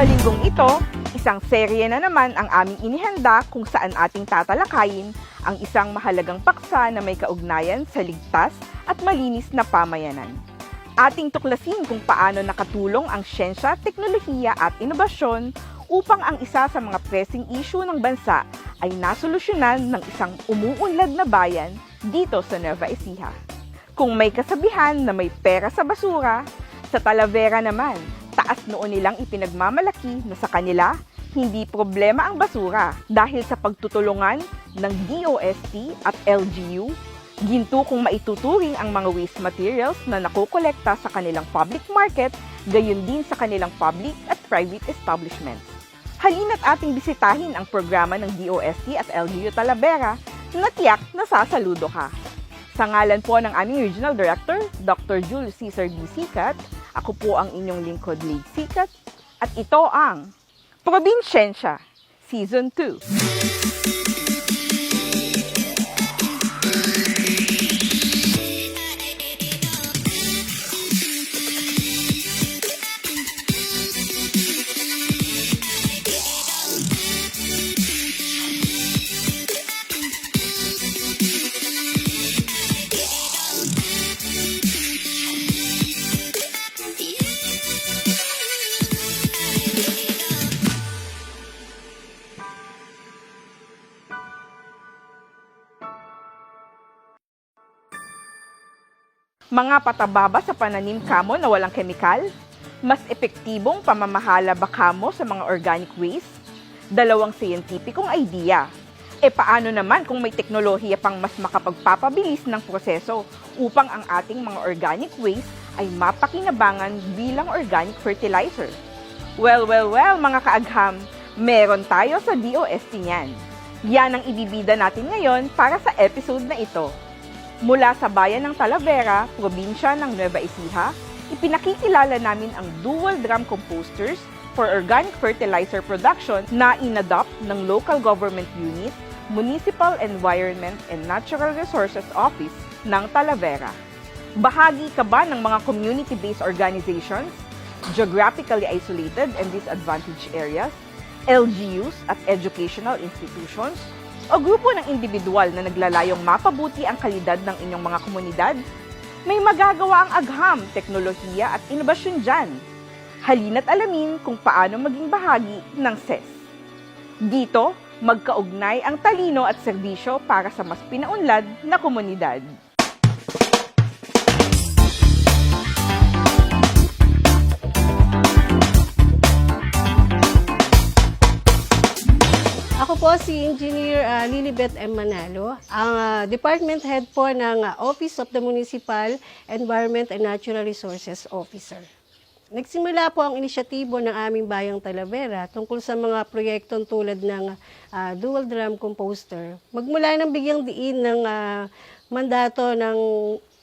Sa linggong ito, isang serye na naman ang aming inihanda kung saan ating tatalakayin ang isang mahalagang paksa na may kaugnayan sa ligtas at malinis na pamayanan. Ating tuklasin kung paano nakatulong ang siyensya, teknolohiya at inobasyon upang ang isa sa mga pressing issue ng bansa ay nasolusyonan ng isang umuunlad na bayan dito sa Nueva Ecija. Kung may kasabihan na may pera sa basura, sa Talavera naman, taas noon nilang ipinagmamalaki na sa kanila, hindi problema ang basura dahil sa pagtutulungan ng DOST at LGU, ginto kung maituturing ang mga waste materials na nakokolekta sa kanilang public market, gayon din sa kanilang public at private establishments. Halina't ating bisitahin ang programa ng DOST at LGU Talavera na tiyak na sasaludo ka. Sa ngalan po ng aming Regional Director, Dr. Jules Cesar D. Sikat, ako po ang inyong lingkod, Leigh Sikat, at ito ang Probinsyensya, Season 2. Mga patababa sa pananim kamo na walang kemikal? Mas epektibong pamamahala ba kamo sa mga organic waste? Dalawang siyentipikong idea. E paano naman kung may teknolohiya pang mas makapagpapabilis ng proseso upang ang ating mga organic waste ay mapakinabangan bilang organic fertilizer? Well, well, well, mga kaagham, meron tayo sa DOST niyan. Yan ang ibibida natin ngayon para sa episode na ito. Mula sa bayan ng Talavera, probinsya ng Nueva Ecija, ipinakikilala namin ang dual drum composters for organic fertilizer production na inadopt ng local government unit, Municipal Environment and Natural Resources Office ng Talavera. Bahagi ka ba ng mga community-based organizations, geographically isolated and disadvantaged areas, LGUs at educational institutions, o grupo ng individual na naglalayong mapabuti ang kalidad ng inyong mga komunidad? May magagawa ang agham, teknolohiya at inobasyon dyan. Halina't alamin kung paano maging bahagi ng SES. Dito, magkaugnay ang talino at serbisyo para sa mas pinaunlad na komunidad. Si Engineer uh, Lilibet M. Manalo, ang ah, Department Head po ng ah, Office of the Municipal Environment and Natural Resources Officer. Nagsimula po ang inisyatibo ng aming bayang Talavera tungkol sa mga proyektong tulad ng ah, dual drum composter. Magmula ng bigyang diin ng ah, mandato ng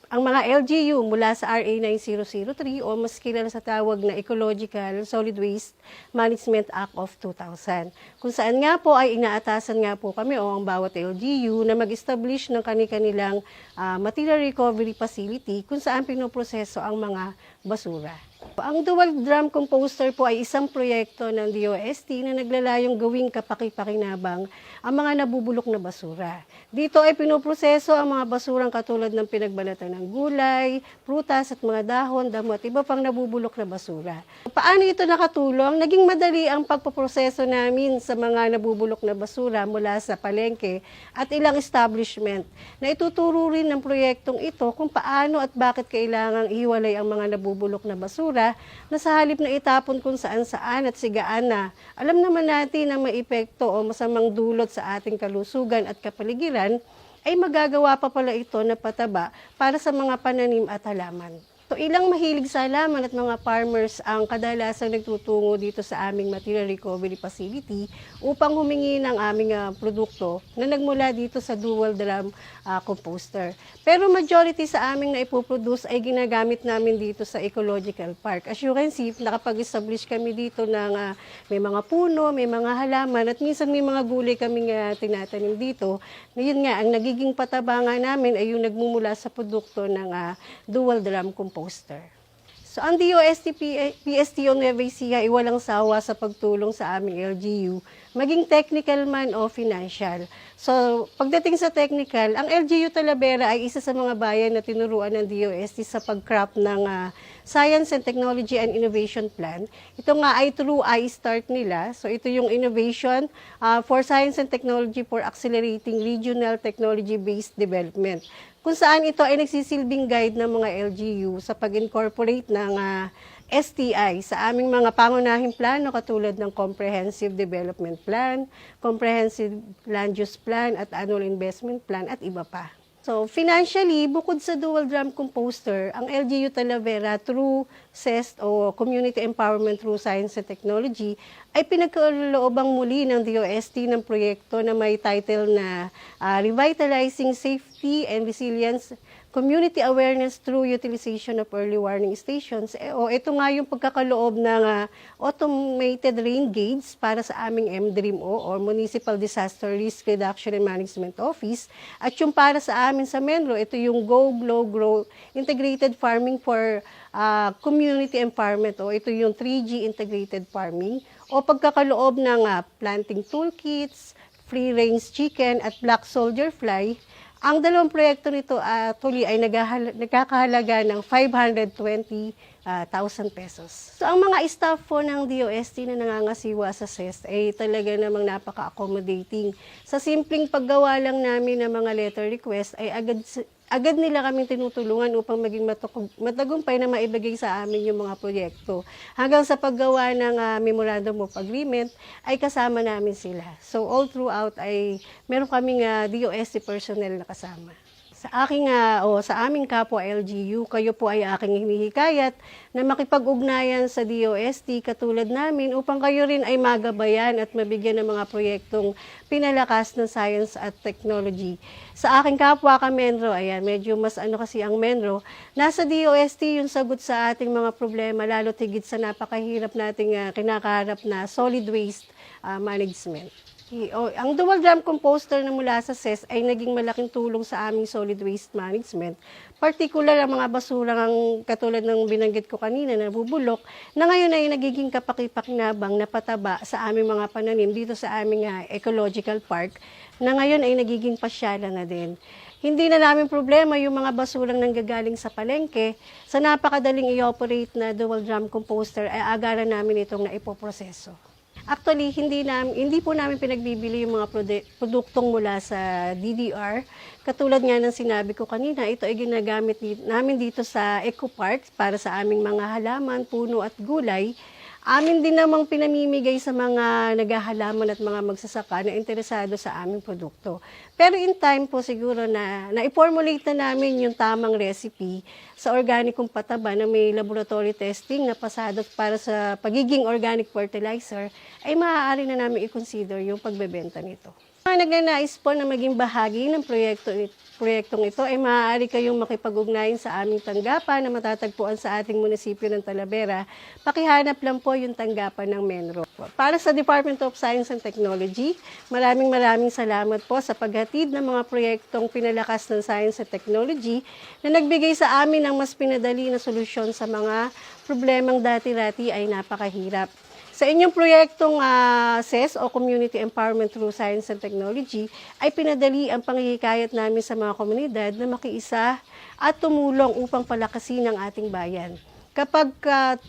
ang mga LGU mula sa RA 9003 o mas kilala sa tawag na Ecological Solid Waste Management Act of 2000. Kung saan nga po ay inaatasan nga po kami o ang bawat LGU na mag-establish ng kani-kanilang ah, material recovery facility kung saan pinoproseso ang mga basura. Ang dual drum composter po ay isang proyekto ng DOST na naglalayong gawing kapaki-pakinabang ang mga nabubulok na basura. Dito ay pinoproseso ang mga basurang katulad ng pinagbalatan ng gulay, prutas at mga dahon, damo at iba pang nabubulok na basura. Paano ito nakatulong? Naging madali ang pagpoproseso namin sa mga nabubulok na basura mula sa palengke at ilang establishment na ituturo rin ng proyektong ito kung paano at bakit kailangang ihiwalay ang mga nabubulok na basura na sa halip na itapon kung saan saan at sigaan na. Alam naman natin na may epekto o masamang dulot sa ating kalusugan at kapaligiran, ay magagawa pa pala ito na pataba para sa mga pananim at halaman. So, ilang mahilig sa halaman at mga farmers ang kadalasang nagtutungo dito sa aming material recovery facility upang humingi ng aming ah, produkto na nagmula dito sa dual drum ah, composter. Pero majority sa aming na ipoproduce ay ginagamit namin dito sa ecological park. As you can see, nakapag-establish kami dito ng ah, may mga puno, may mga halaman at minsan may mga gulay kaming ah, tinatanim dito. Ngayon nga, ang nagiging pataba nga namin ay yung nagmumula sa produkto ng ah, dual drum composter. So, ang DOST PSTO Nueva Ecija ay walang sawa sa pagtulong sa aming LGU, maging technical man o financial. So, pagdating sa technical, ang LGU Talavera ay isa sa mga bayan na tinuruan ng DOST sa pag-craft ng ah, Science and Technology and Innovation Plan. Ito nga ay true I-START nila. So, ito yung innovation ah, for science and technology for accelerating regional technology-based development kung saan ito ay nagsisilbing guide ng mga LGU sa pag-incorporate ng ah, STI sa aming mga pangunahing plano katulad ng Comprehensive Development Plan, Comprehensive Land Use Plan at Annual Investment Plan at iba pa. So, financially, bukod sa dual drum composter, ang LGU Talavera through CEST o Community Empowerment through Science and Technology ay pinagkaloobang muli ng DOST ng proyekto na may title na ah, Revitalizing Safety and Resilience Community Awareness through Utilization of Early Warning Stations. Eh, o ito nga yung pagkakaloob ng ah, automated rain gauge para sa aming MDRIMO or Municipal Disaster Risk Reduction and Management Office. At yung para sa amin sa Menlo, ito yung Go, Glow, Grow Integrated Farming for ah, Community Empowerment o ito yung 3G Integrated Farming o pagkakaloob ng ah, planting toolkits, free range chicken at black soldier fly ang dalawang proyekto nito actually ay nagkakahalaga ng 520,000 pesos. So ang mga staff po ng DOST na nangangasiwa sa CEST ay talaga namang napaka-accommodating. Sa simpleng paggawa lang namin ng mga letter request ay agad agad nila kaming tinutulungan upang maging matukog- matagumpay na maibigay sa amin yung mga proyekto. Hanggang sa paggawa ng ah, memorandum of agreement ay kasama namin sila. So all throughout ay meron kaming ah, DOST personnel na kasama. Sa aking ah, o sa aming kapwa LGU, kayo po ay aking hinihikayat na makipag-ugnayan sa DOST katulad namin upang kayo rin ay magabayan at mabigyan ng mga proyektong pinalakas ng science at technology. Sa aking kapwa ka Menro, ayan, medyo mas ano kasi ang Menro, nasa DOST yung sagot sa ating mga problema, lalo tigit sa napakahirap nating ah, kinakaharap na solid waste ah, management. I- o, ang dual drum composter na mula sa CES ay naging malaking tulong sa aming solid waste management. Particular ang mga basura ng katulad ng binanggit ko kanina na bubulok na ngayon ay nagiging kapakipakinabang na pataba sa aming mga pananim dito sa aming ah, ecological park na ngayon ay nagiging pasyalan na din. Hindi na namin problema yung mga basurang nanggagaling sa palengke. Sa napakadaling i-operate na dual drum composter ay agaran namin itong naipoproseso. Actually, hindi nam hindi po namin pinagbibili yung mga prode- produktong mula sa DDR. Katulad nga ng sinabi ko kanina, ito ay ginagamit namin dito sa Eco Park para sa aming mga halaman, puno at gulay. Amin din namang pinamimigay sa mga naghahalaman at mga magsasaka na interesado sa aming produkto. Pero in time po siguro na na-formulate na namin yung tamang recipe sa organikong pataba na may laboratory testing na pasado para sa pagiging organic fertilizer, ay maaari na namin i-consider yung pagbebenta nito. Mga nagnanais po na maging bahagi ng proyekto, proyektong ito ay maaari kayong makipag-ugnayan sa aming tanggapan na matatagpuan sa ating munisipyo ng Talavera. Pakihanap lang po yung tanggapan ng Menro. Para sa Department of Science and Technology, maraming maraming salamat po sa paghatid ng mga proyektong pinalakas ng Science and Technology na nagbigay sa amin ng mas pinadali na solusyon sa mga problemang dati-dati ay napakahirap. Sa inyong proyektong ah, CES o Community Empowerment through Science and Technology ay pinadali ang pangihikayat namin sa mga komunidad na makiisa at tumulong upang palakasin ang ating bayan. Kapag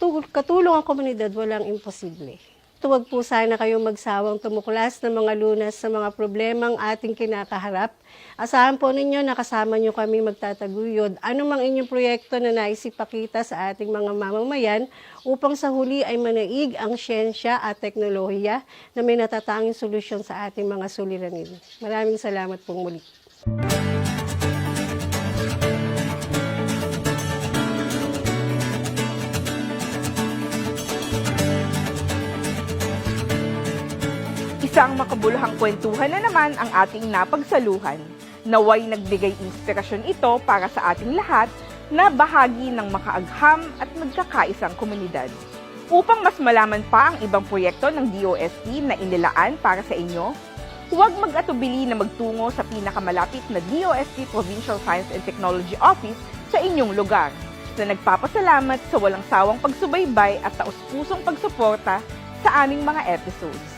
tu- katulong ang komunidad, walang imposible. Tuwag po sana kayong magsawang tumuklas ng mga lunas sa mga problemang ating kinakaharap. Asahan po ninyo na kasama nyo kami magtataguyod anumang inyong proyekto na naisipakita sa ating mga mamamayan upang sa huli ay manaig ang siyensya at teknolohiya na may natatanging solusyon sa ating mga suliranin. Maraming salamat pong muli. Isang makabuluhang kwentuhan na naman ang ating napagsaluhan. Naway nagbigay inspirasyon ito para sa ating lahat na bahagi ng makaagham at magkakaisang komunidad. Upang mas malaman pa ang ibang proyekto ng DOST na inilaan para sa inyo, huwag mag-atubili na magtungo sa pinakamalapit na DOST Provincial Science and Technology Office sa inyong lugar. na nagpapasalamat sa walang sawang pagsubaybay at taus-pusong pagsuporta sa aming mga episodes.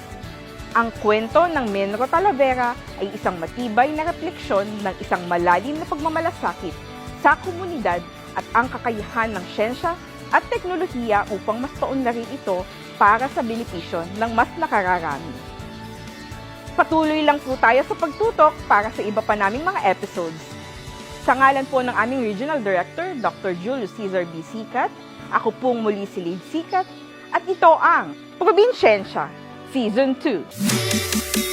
Ang kwento ng Menro Talavera ay isang matibay na refleksyon ng isang malalim na pagmamalasakit sa komunidad at ang kakayahan ng siyensya at teknolohiya upang mas paunlarin ito para sa benepisyo ng mas nakararami. Patuloy lang po tayo sa pagtutok para sa iba pa naming mga episodes. Sa ngalan po ng aming Regional Director, Dr. Julius Cesar B. Sikat, ako pong muli si Lid Sikat, at ito ang Probinsyensya Season 2.